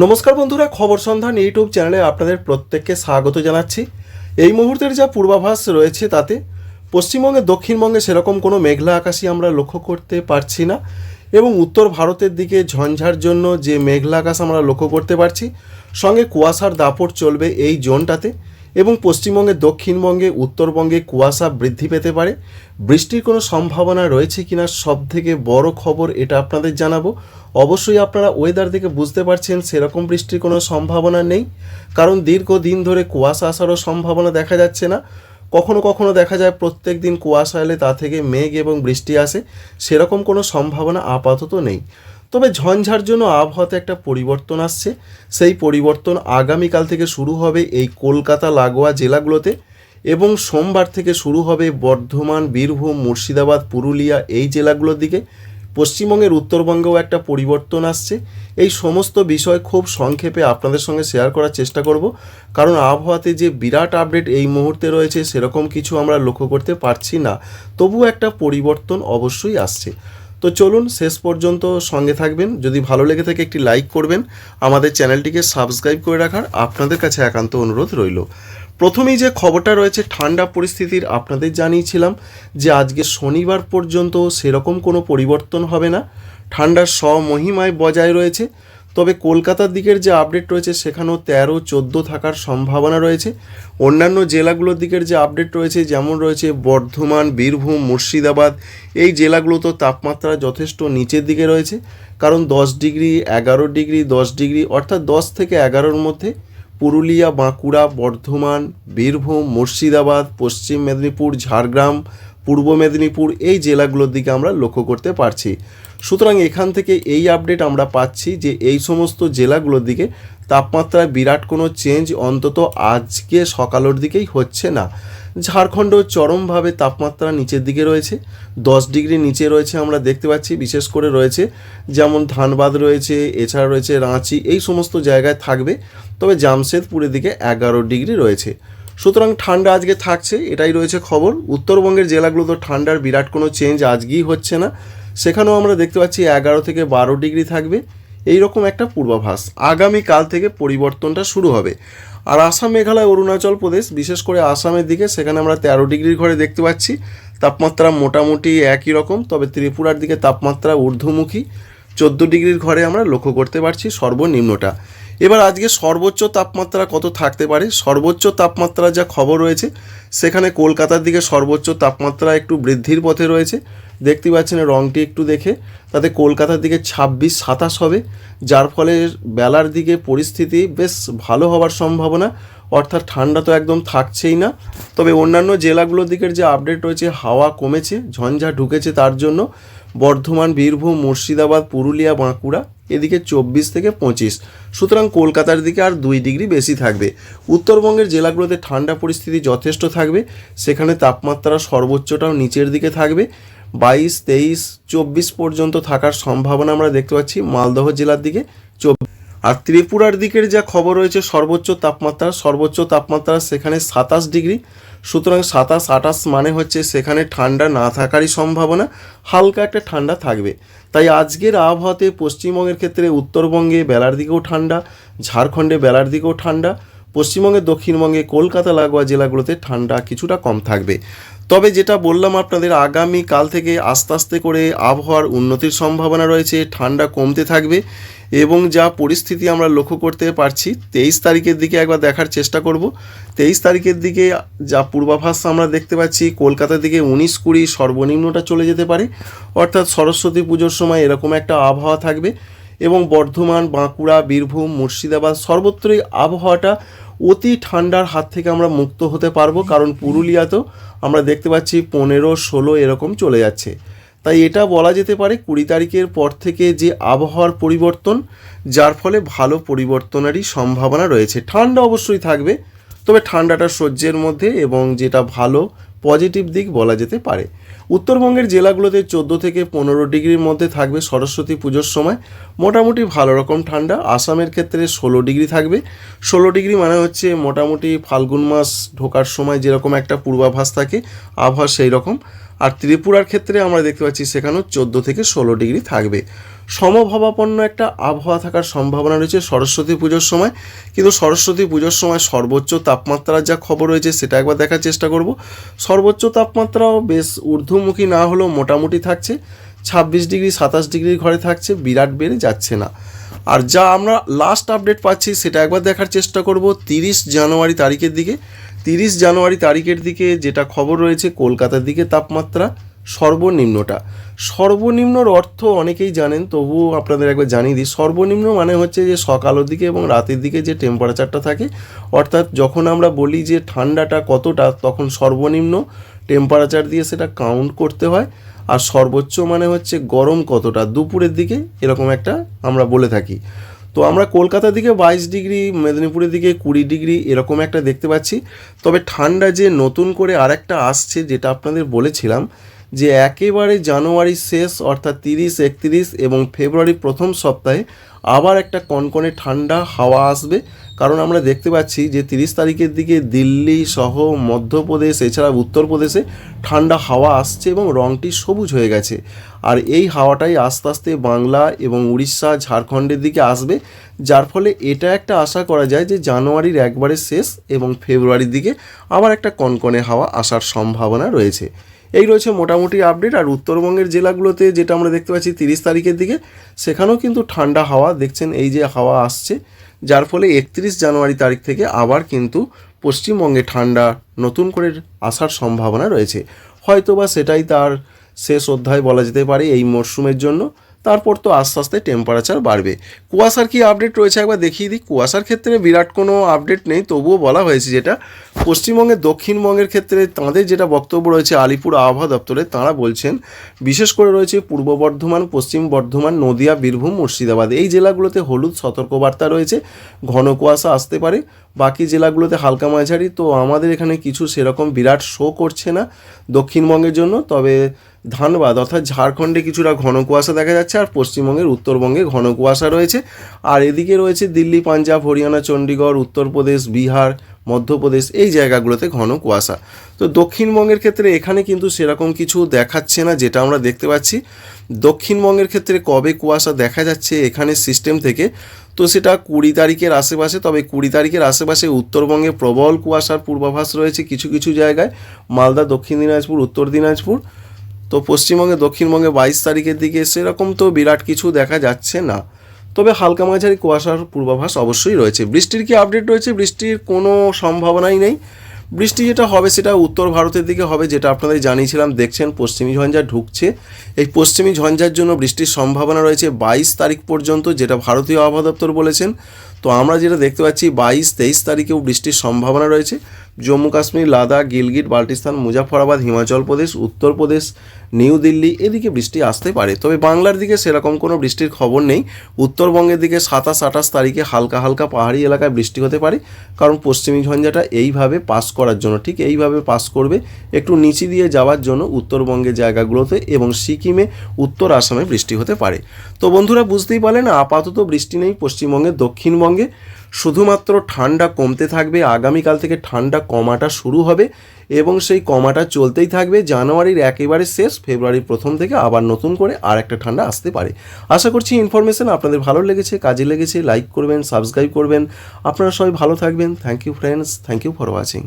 নমস্কার বন্ধুরা, খবর সন্ধান ইউটিউব চ্যানেলে আপনাদের প্রত্যেককে স্বাগত জানাচ্ছি। এই মুহূর্তের যা পূর্বাভাস রয়েছে তাতে, পশ্চিমবঙ্গে দক্ষিণবঙ্গে সেরকম কোনো মেঘলা আকাশই আমরা লক্ষ্য করতে পারছি না এবং উত্তর ভারতের দিকে ঝঞ্ঝার জন্য যে মেঘলা আকাশ আমরা লক্ষ্য করতে পারছি, সঙ্গে কুয়াশার দাপট চলবে এই জোনটাতে। এবং পশ্চিমবঙ্গে দক্ষিণবঙ্গে, উত্তরবঙ্গে কুয়াশা বৃদ্ধি পেতে পারে। বৃষ্টির কোনো সম্ভাবনা রয়েছে কিনা সব থেকে বড় খবর এটা আপনাদের জানাব। অবশ্যই আপনারা ওয়েদার দেখে বুঝতে পারছেন সেরকম বৃষ্টির কোনো সম্ভাবনা নেই। কারণ দীর্ঘদিন ধরে কুয়াশা আসারও সম্ভাবনা দেখা যাচ্ছে না। কখনো কখনো দেখা যায় প্রত্যেক দিন কুয়াশা এলে তা থেকে মেঘ এবং বৃষ্টি আসে। সেরকম কোনো সম্ভাবনা আপাতত নেই। তবে ঝঞ্ঝার জন্য আবহাওয়াতে একটা পরিবর্তন আসছে। সেই পরিবর্তন আগামীকাল থেকে শুরু হবে এই কলকাতা, লাগোয়া জেলাগুলোতে এবং সোমবার থেকে শুরু হবে বর্ধমান, বীরভূম, মুর্শিদাবাদ, পুরুলিয়া এই জেলাগুলোর দিকে। পশ্চিমবঙ্গের উত্তরবঙ্গেও একটা পরিবর্তন আসছে। এই সমস্ত বিষয় খুব সংক্ষেপে আপনাদের সঙ্গে শেয়ার করার চেষ্টা করব। কারণ আবহাওয়াতে যে বিরাট আপডেট এই মুহূর্তে রয়েছে, সেরকম কিছু আমরা লক্ষ্য করতে পারছি না। তবু একটা পরিবর্তন অবশ্যই আসছে। তো চলুন শেষ পর্যন্ত সঙ্গে থাকবেন। যদি ভালো লেগে থাকে একটি লাইক করবেন। আমাদের চ্যানেলটিকে সাবস্ক্রাইব করে রাখার আপনাদের কাছে একান্ত অনুরোধ রইল। প্রথমেই যে খবরটা রয়েছে, ঠান্ডা পরিস্থিতির আপনাদের জানিয়েছিলাম যে আজকে শনিবার পর্যন্ত সেরকম কোনো পরিবর্তন হবে না। ঠান্ডার স্বমহিমায় বজায় রয়েছে। তবে কলকাতার দিকের যে আপডেট রয়েছে, সেখানেও তেরো, চোদ্দ থাকার সম্ভাবনা রয়েছে। অন্যান্য জেলাগুলোর দিকের যে আপডেট রয়েছে, যেমন রয়েছে বর্ধমান, বীরভূম, মুর্শিদাবাদ, এই জেলাগুলোতে তাপমাত্রা যথেষ্ট নিচের দিকে রয়েছে। কারণ দশ ডিগ্রি, এগারো ডিগ্রি, দশ ডিগ্রি, অর্থাৎ দশ থেকে এগারোর মধ্যে পুরুলিয়া, বাঁকুড়া, বর্ধমান, বীরভূম, মুর্শিদাবাদ, পশ্চিম মেদিনীপুর, ঝাড়গ্রাম পূর্ব মেদিনীপুর এই জেলাগুলোর দিকে আমরা লক্ষ্য করতে পারছি। সুতরাং এখান থেকে এই আপডেট আমরা পাচ্ছি যে এই সমস্ত জেলাগুলোর দিকে তাপমাত্রায় বিরাট কোনো চেঞ্জ অন্তত আজকে সকালের দিকেই হচ্ছে না। ঝাড়খণ্ড চরমভাবে তাপমাত্রা নিচের দিকে রয়েছে, দশ ডিগ্রি নিচে রয়েছে আমরা দেখতে পাচ্ছি, বিশেষ করে রয়েছে যেমন ধানবাদ রয়েছে, এছাড়া রয়েছে রাঁচি, এই সমস্ত জায়গায় থাকবে। তবে জামশেদপুরের দিকে এগারো ডিগ্রি রয়েছে। সুতরাং ঠান্ডা আজকে থাকছে, এটাই রয়েছে খবর। উত্তরবঙ্গের জেলাগুলো ঠান্ডার বিরাট কোনো চেঞ্জ আজকেই হচ্ছে না। সেখানেও আমরা দেখতে পাচ্ছি এগারো থেকে বারো ডিগ্রি থাকবে। এই রকম একটা পূর্বাভাস। আগামী কাল থেকে পরিবর্তনটা শুরু হবে। আর আসাম, মেঘালয়, অরুণাচল প্রদেশ, বিশেষ করে আসামের দিকে, সেখানে আমরা তেরো ডিগ্রির ঘরে দেখতে পাচ্ছি। তাপমাত্রা মোটামুটি একই রকম, তবে ত্রিপুরার দিকে তাপমাত্রা ঊর্ধ্বমুখী। চোদ্দ ডিগ্রির ঘরে আমরা লক্ষ্য করতে পারছি সর্বনিম্নটা। এবার আজকে সর্বোচ্চ তাপমাত্রা কত থাকতে পারে? সর্বোচ্চ তাপমাত্রা যা খবর রয়েছে, সেখানে কলকাতার দিকে সর্বোচ্চ তাপমাত্রা একটু বৃদ্ধির পথে রয়েছে। দেখতে পাচ্ছেন রংটি একটু দেখে, তাতে কলকাতার দিকে ছাব্বিশ সাতাশ হবে, যার ফলে বেলার দিকে পরিস্থিতি বেশ ভালো হওয়ার সম্ভাবনা। অর্থাৎ ঠান্ডা তো একদম থাকছেই না। তবে অন্যান্য জেলাগুলোর দিকের যে আপডেট রয়েছে, হাওয়া কমেছে, ঝঞ্ঝা ঢুকেছে তার জন্য। বর্ধমান, বীরভূম, মুর্শিদাবাদ, পুরুলিয়া, বাঁকুড়া এদিকে চব্বিশ থেকে পঁচিশ। সুতরাং কলকাতার দিকে আর দুই ডিগ্রি বেশি থাকবে। উত্তরবঙ্গের জেলাগুলোতে ঠান্ডা পরিস্থিতি যথেষ্ট থাকবে। সেখানে তাপমাত্রা সর্বোচ্চটাও নিচের দিকে থাকবে। বাইশ, তেইশ, চব্বিশ পর্যন্ত থাকার সম্ভাবনা আমরা দেখতে পাচ্ছি মালদহ জেলার দিকে। চব্বিশ আর ত্রিপুরার দিকের যা খবর রয়েছে, সর্বোচ্চ তাপমাত্রা সর্বোচ্চ তাপমাত্রা সেখানে সাতাশ ডিগ্রি। সুতরাং সাতাশ আটাশ মানে হচ্ছে সেখানে ঠান্ডা না থাকারই সম্ভাবনা, হালকা একটা ঠান্ডা থাকবে। তাই আজকের আবহাওয়াতে পশ্চিমবঙ্গের ক্ষেত্রে উত্তরবঙ্গে বেলার দিকেও ঠান্ডা, ঝাড়খণ্ডে বেলার দিকেও ঠান্ডা পশ্চিমবঙ্গে, দক্ষিণবঙ্গে, কলকাতা, লাগোয়া জেলাগুলোতে ঠান্ডা কিছুটা কম থাকবে। তবে যেটা বললাম আপনাদের, আগামী কাল থেকে আস্তে আস্তে করে আবহাওয়ার উন্নতির সম্ভাবনা রয়েছে, ঠান্ডা কমতে থাকবে এবং যা পরিস্থিতি আমরা লক্ষ্য করতে পারছি, তেইশ তারিখের দিকে একবার দেখার চেষ্টা করব। তেইশ তারিখের দিকে যা পূর্বাভাস আমরা দেখতে পাচ্ছি, কলকাতার দিকে উনিশ কুড়ি সর্বনিম্নটা চলে যেতে পারে। অর্থাৎ সরস্বতী পুজোর সময় এরকম একটা আবহাওয়া থাকবে এবং বর্ধমান, বাঁকুড়া, বীরভূম, মুর্শিদাবাদ সর্বত্রই আবহাওয়াটা অতি ঠান্ডার হাত থেকে আমরা মুক্ত হতে পারব, কারণ পুরুলিয়াতেও আমরা দেখতে পাচ্ছি পনেরো, ষোলো এরকম চলে যাচ্ছে। তাই এটা বলা যেতে পারে কুড়ি তারিখের পর থেকে যে আবহাওয়ার পরিবর্তন, যার ফলে ভালো পরিবর্তনেরই সম্ভাবনা রয়েছে। ঠান্ডা অবশ্যই থাকবে, তবে ঠান্ডাটা সহ্যের মধ্যে এবং যেটা ভালো, পজিটিভ দিক বলা যেতে পারে। উত্তরবঙ্গের জেলাগুলোতে চোদ্দ থেকে পনেরো ডিগ্রির মধ্যে থাকবে সরস্বতী পুজোর সময়। মোটামুটি ভালো রকম ঠান্ডা। আসামের ক্ষেত্রে ষোলো ডিগ্রি থাকবে। ষোলো ডিগ্রি মানে হচ্ছে মোটামুটি ফাল্গুন মাস ঢোকার সময় যেরকম একটা পূর্বাভাস থাকে, আবহাওয়া সেই রকম আর ত্রিপুরার ক্ষেত্রে আমরা দেখতে পাচ্ছি সেখানেও চোদ্দ থেকে ষোলো ডিগ্রি থাকবে। সমভাবাপন্ন একটা আবহাওয়া থাকার সম্ভাবনা রয়েছে সরস্বতী পুজোর সময়। কিন্তু সরস্বতী পুজোর সময় সর্বোচ্চ তাপমাত্রার যা খবর রয়েছে সেটা একবার দেখার চেষ্টা করব। সর্বোচ্চ তাপমাত্রাও বেশ ঊর্ধ্বমুখী না হলেও মোটামুটি থাকছে। ছাব্বিশ ডিগ্রি, সাতাশ ডিগ্রির ঘরে থাকছে, বিরাট বেড়ে যাচ্ছে না। আর যা আমরা লাস্ট আপডেট পাচ্ছি সেটা একবার দেখার চেষ্টা করব তিরিশ জানুয়ারি তারিখের দিকে। তিরিশ জানুয়ারি তারিখের দিকে যেটা খবর রয়েছে, কলকাতার দিকে তাপমাত্রা সর্বনিম্নটা। সর্বনিম্নর অর্থ অনেকেই জানেন, তবুও আপনাদের একবার জানিয়ে দিই। সর্বনিম্ন মানে হচ্ছে যে সকালের দিকে এবং রাতের দিকে যে টেম্পারেচারটা থাকে, অর্থাৎ যখন আমরা বলি যে ঠান্ডাটা কতটা, তখন সর্বনিম্ন টেম্পারেচার দিয়ে সেটা কাউন্ট করতে হয়। আর সর্বোচ্চ মানে হচ্ছে গরম কতটা, দুপুরের দিকে এরকম একটা আমরা বলে থাকি। তো আমরা কলকাতার দিকে বাইশ ডিগ্রি মেদিনীপুরের দিকে কুড়ি ডিগ্রি এরকম একটা দেখতে পাচ্ছি। তবে ঠান্ডা যে নতুন করে আরেকটা আসছে যেটা আপনাদের বলেছিলাম যে একেবারে জানুয়ারি শেষ অর্থাৎ তিরিশ একত্রিশ এবং ফেব্রুয়ারি প্রথম সপ্তাহে আবার একটা কনকনে ঠান্ডা হাওয়া আসবে। কারণ আমরা দেখতে পাচ্ছি যে তিরিশ তারিখের দিকে দিল্লি সহ মধ্যপ্রদেশ, এছাড়া উত্তরপ্রদেশে ঠান্ডা হাওয়া আসছে এবং রংটি সবুজ হয়ে গেছে। আর এই হাওয়াটাই আস্তে আস্তে বাংলা এবং উড়িষ্যা, ঝাড়খণ্ডের দিকে আসবে। যার ফলে এটা একটা আশা করা যায় যে জানুয়ারির একবারে শেষ এবং ফেব্রুয়ারির দিকে আবার একটা কনকনে হাওয়া আসার সম্ভাবনা রয়েছে। এই রয়েছে মোটামুটি আপডেট। আর উত্তরবঙ্গের জেলাগুলোতে যেটা আমরা দেখতে পাচ্ছি তিরিশ তারিখের দিকে, সেখানেও কিন্তু ঠান্ডা হাওয়া। দেখছেন এই যে হাওয়া আসছে যার ফলে একত্রিশ জানুয়ারি তারিখ থেকে আবার কিন্তু পশ্চিমবঙ্গে ঠান্ডা নতুন করে আসার সম্ভাবনা রয়েছে। হয়তোবা সেটাই তার শেষ অধ্যায় বলা যেতে পারে এই মরশুমের জন্য। তারপর তো আস্তে আস্তে টেম্পারেচার বাড়বে। কুয়াশার কি আপডেট রয়েছে একবার দেখিয়ে দিই। কুয়াশার ক্ষেত্রে বিরাট কোনো আপডেট নেই, তবুও বলা হয়েছে যেটা পশ্চিমবঙ্গের দক্ষিণবঙ্গের ক্ষেত্রে তাঁদের যেটা বক্তব্য রয়েছে আলিপুর আবহাওয়া দপ্তরে, তাঁরা বলছেন, বিশেষ করে রয়েছে পূর্ব বর্ধমান, পশ্চিম বর্ধমান, নদিয়া, বীরভূম, মুর্শিদাবাদ। এই জেলাগুলোতে হলুদ সতর্কবার্তা রয়েছে, ঘন কুয়াশা আসতে পারে। বাকি জেলাগুলোতে হালকা মাঝারি, তো আমাদের এখানে কিছু সেরকম বিরাট শো করছে না দক্ষিণবঙ্গের জন্য, তবে ধানবাদ, অর্থাৎ ঝাড়খণ্ডে কিছুটা ঘন কুয়াশা দেখা যাচ্ছে আর পশ্চিমবঙ্গের উত্তরবঙ্গে ঘন কুয়াশা রয়েছে। আর এদিকে রয়েছে দিল্লি, পাঞ্জাব, হরিয়ানা, চণ্ডীগড়, উত্তরপ্রদেশ, বিহার, মধ্যপ্রদেশ, এই জায়গাগুলোতে ঘন কুয়াশা। তো দক্ষিণবঙ্গের ক্ষেত্রে এখানে কিন্তু সেরকম কিছু দেখাচ্ছে না, যেটা আমরা দেখতে পাচ্ছি। দক্ষিণবঙ্গের ক্ষেত্রে কবে কুয়াশা দেখা যাচ্ছে এখানে সিস্টেম থেকে, তো সেটা কুড়ি তারিখের আশেপাশে, তবে কুড়ি তারিখের আশেপাশে উত্তরবঙ্গে প্রবল কুয়াশার পূর্বাভাস রয়েছে কিছু কিছু জায়গায়। মালদা, দক্ষিণ দিনাজপুর, উত্তর দিনাজপুর। তো পশ্চিমবঙ্গে, দক্ষিণবঙ্গে বাইশ তারিখের দিকে সেরকম তো বিরাট কিছু দেখা যাচ্ছে না। তবে হালকা মাঝারি কুয়াশার পূর্বাভাস অবশ্যই রয়েছে। বৃষ্টির কি আপডেট রয়েছে? বৃষ্টির কোনো সম্ভাবনাই নেই। বৃষ্টি যেটা হবে সেটা উত্তর ভারতের দিকে হবে, যেটা আপনাদের জানিয়েছিলাম, দেখছেন পশ্চিমী ঝঞ্ঝা ঢুকছে। এই পশ্চিমী ঝঞ্ঝার জন্য বৃষ্টির সম্ভাবনা রয়েছে বাইশ তারিখ পর্যন্ত, যেটা ভারতীয় আবহাওয়া দপ্তর বলেছেন। তো আমরা যেটা দেখতে পাচ্ছি, বাইশ, তেইশ তারিখেও বৃষ্টির সম্ভাবনা রয়েছে। জম্মু কাশ্মীর, লাদাখ, গিলগিট, বাল্টিস্তান মুজাফরাবাদ হিমাচল প্রদেশ উত্তরপ্রদেশ নিউ দিল্লি, এদিকে বৃষ্টি আসতে পারে। তবে বাংলার দিকে সেরকম কোনো বৃষ্টির খবর নেই। উত্তরবঙ্গের দিকে সাতাশ আঠাশ তারিখে হালকা হালকা পাহাড়ি এলাকায় বৃষ্টি হতে পারে। কারণ পশ্চিমী ঝঞ্ঝাটা এইভাবে পাস করার জন্য, ঠিক এইভাবে পাস করবে একটু নিচে দিয়ে যাওয়ার জন্য উত্তরবঙ্গের জায়গাগুলোতে এবং সিকিমে উত্তর আসামে বৃষ্টি হতে পারে। তো বন্ধুরা, বুঝতেই পারলেন, আপাতত বৃষ্টি নেই পশ্চিমবঙ্গে দক্ষিণবঙ্গে। শুধুমাত্র ঠান্ডা কমতে থাকবে, আগামীকাল থেকে ঠান্ডা কমাটা শুরু হবে এবং সেই কমাটা চলতেই থাকবে। জানুয়ারির একেবারে শেষ, ফেব্রুয়ারির প্রথম থেকে আবার নতুন করে আর একটা ঠান্ডা আসতে পারে। আশা করছি ইনফরমেশান আপনাদের ভালো লেগেছে, কাজে লেগেছে লাইক করবেন সাবস্ক্রাইব করবেন। আপনারা সবাই ভালো থাকবেন। Thank you friends thank you for watching